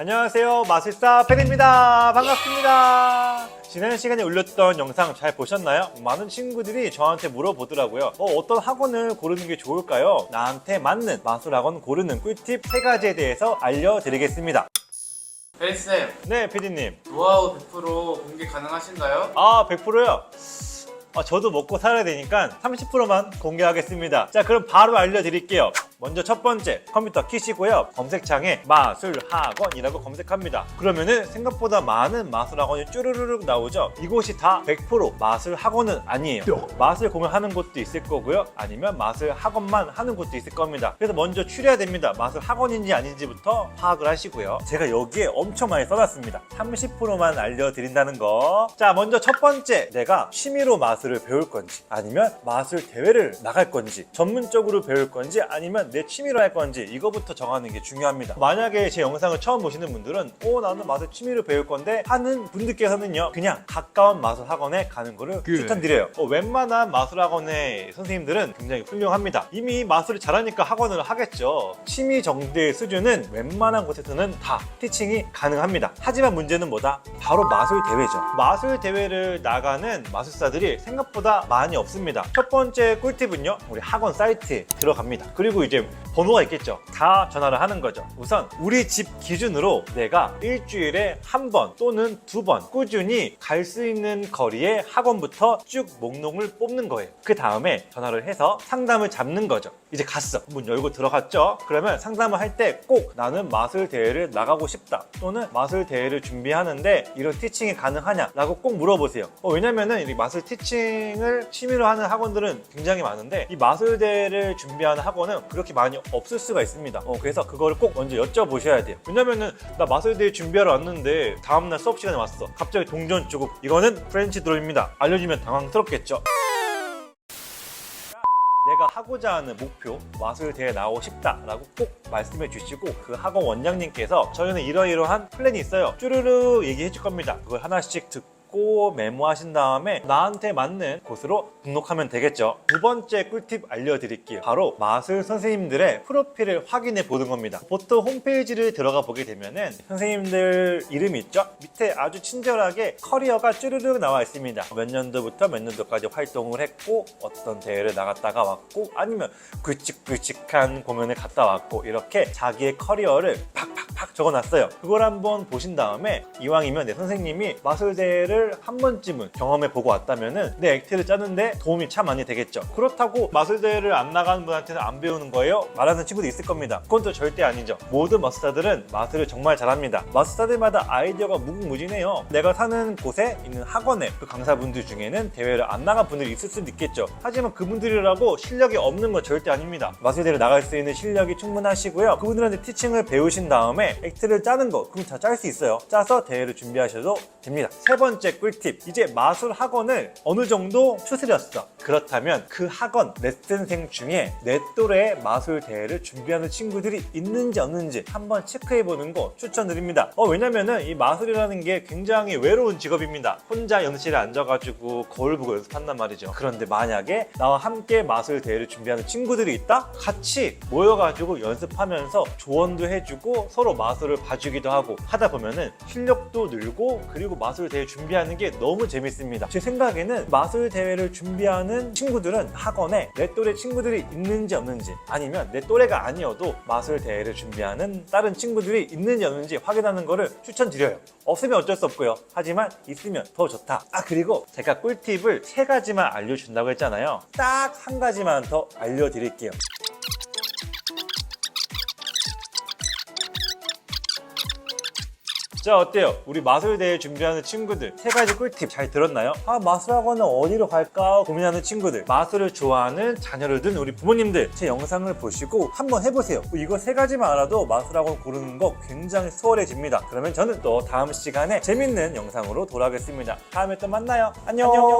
안녕하세요. 마술사 팬입니다. 반갑습니다. 지난 시간에 올렸던 영상 잘 보셨나요? 많은 친구들이 저한테 물어보더라고요. 어, 어떤 학원을 고르는 게 좋을까요? 나한테 맞는 마술 학원 고르는 꿀팁 세가지에 대해서 알려드리겠습니다. 벨쌤, 네 피디님. 노하우 100% 공개 가능하신가요? 아 100%요? 아, 저도 먹고 살아야 되니까 30%만 공개하겠습니다. 자 그럼 바로 알려드릴게요 먼저 첫 번째 컴퓨터 키시고요. 검색창에 마술학원이라고 검색합니다. 그러면은 생각보다 많은 마술학원이 쭈르르륵 나오죠. 이곳이 다 100% 마술학원은 아니에요. 마술 공연하는 곳도 있을 거고요. 아니면 마술학원만 하는 곳도 있을 겁니다. 그래서 먼저 추려야 됩니다. 마술학원인지 아닌지부터 파악을 하시고요. 제가 여기에 엄청 많이 써놨습니다. 30%만 알려드린다는 거 자 먼저 첫 번째 내가 취미로 마술을 배울 건지 아니면 마술 대회를 나갈 건지 전문적으로 배울 건지 아니면 내 취미로 할 건지 이거부터 정하는 게 중요합니다. 만약에 제 영상을 처음 보시는 분들은 오 나는 마술 취미로 배울 건데 하는 분들께서는요 그냥 가까운 마술 학원에 가는 거를 추천드려요. 어, 웬만한 마술 학원의 선생님들은 굉장히 훌륭합니다. 이미 마술을 잘하니까 학원을 하겠죠. 취미 정도의 수준은 웬만한 곳에서는 다 티칭이 가능합니다. 하지만 문제는 뭐다? 바로 마술 대회죠. 마술 대회를 나가는 마술사들이 생각보다 많이 없습니다. 첫 번째 꿀팁은요 우리 학원 사이트에 들어갑니다. 그리고 이제 번호가 있겠죠. 다 전화를 하는 거죠. 우선 우리 집 기준으로 내가 일주일에 한 번 또는 두 번 꾸준히 갈 수 있는 거리에 학원부터 쭉 목록을 뽑는 거예요. 그 다음에 전화를 해서 상담을 잡는 거죠. 이제 갔어. 문 열고 들어갔죠. 그러면 상담을 할 때 꼭 나는 마술 대회를 나가고 싶다 또는 마술 대회를 준비하는데 이런 티칭이 가능하냐 라고 꼭 물어보세요. 어, 왜냐면은 이 마술 티칭을 취미로 하는 학원들은 굉장히 많은데 이 마술 대회를 준비하는 학원은 그렇게 많이 없을 수가 있습니다. 어, 그래서 그거를 꼭 먼저 여쭤보셔야 돼요. 왜냐면은 나 마술 대회 준비하러 왔는데 다음날 수업 시간에 왔어. 갑자기 동전 주고 이거는 프렌치 드로입니다. 알려주면 당황스럽겠죠? 내가 하고자 하는 목표 마술 대회 나오고 싶다라고 꼭 말씀해 주시고 그 학원 원장님께서 저희는 이러이러한 플랜이 있어요. 쭈르르 얘기해 줄 겁니다. 그걸 하나씩 듣고 메모하신 다음에 나한테 맞는 곳으로 등록하면 되겠죠. 두 번째 꿀팁 알려드릴게요. 바로 마술 선생님들의 프로필을 확인해 보는 겁니다. 보통 홈페이지를 들어가 보게 되면은 선생님들 이름이 있죠? 밑에 아주 친절하게 커리어가 쭈르륵 나와 있습니다. 몇 년도부터 몇 년도까지 활동을 했고 어떤 대회를 나갔다가 왔고 아니면 굵직굵직한 공연을 갔다 왔고 이렇게 자기의 커리어를 팍팍 팍 적어놨어요. 그걸 한번 보신 다음에 이왕이면 내 선생님이 마술대회를 한 번쯤은 경험해 보고 왔다면은 내 액트를 짜는데 도움이 참 많이 되겠죠. 그렇다고 마술대회를 안 나가는 분한테는 안 배우는 거예요? 말하는 친구도 있을 겁니다. 그건 또 절대 아니죠. 모든 마술사들은 마술을 정말 잘합니다. 마술사들마다 아이디어가 무궁무진해요. 내가 사는 곳에 있는 학원에 그 강사분들 중에는 대회를 안 나간 분들이 있을 수도 있겠죠. 하지만 그분들이라고 실력이 없는 건 절대 아닙니다. 마술대회를 나갈 수 있는 실력이 충분하시고요. 그분들한테 티칭을 배우신 다음에 액트를 짜는 거 그럼 다 짤 수 있어요. 짜서 대회를 준비하셔도 됩니다. 세 번째 꿀팁. 이제 마술 학원을 어느 정도 추스렸어. 그렇다면 그 학원 레슨생 중에 내 또래 마술 대회를 준비하는 친구들이 있는지 없는지 한번 체크해 보는 거 추천드립니다. 어, 왜냐면은 이 마술이라는 게 굉장히 외로운 직업입니다. 혼자 연습실에 앉아가지고 거울 보고 연습한단 말이죠. 그런데 만약에 나와 함께 마술 대회를 준비하는 친구들이 있다? 같이 모여가지고 연습하면서 조언도 해주고 서로 마술을 봐주기도 하고 하다 보면은 실력도 늘고 그리고 마술 대회 준비하는 게 너무 재밌습니다. 제 생각에는 마술 대회를 준비하는 친구들은 학원에 내 또래 친구들이 있는지 없는지 아니면 내 또래가 아니어도 마술 대회를 준비하는 다른 친구들이 있는지 없는지 확인하는 거를 추천드려요. 없으면 어쩔 수 없고요. 하지만 있으면 더 좋다. 아 그리고 제가 꿀팁을 세 가지만 알려준다고 했잖아요. 딱 한 가지만 더 알려드릴게요 자 어때요? 우리 마술대회 준비하는 친구들 세 가지 꿀팁 잘 들었나요? 아 마술학원은 어디로 갈까? 고민하는 친구들. 마술을 좋아하는 자녀를 둔 우리 부모님들. 제 영상을 보시고 한번 해보세요. 이거 세 가지만 알아도 마술학원 고르는 거 굉장히 수월해집니다. 그러면 저는 또 다음 시간에 재밌는 영상으로 돌아오겠습니다. 다음에 또 만나요. 안녕, 안녕.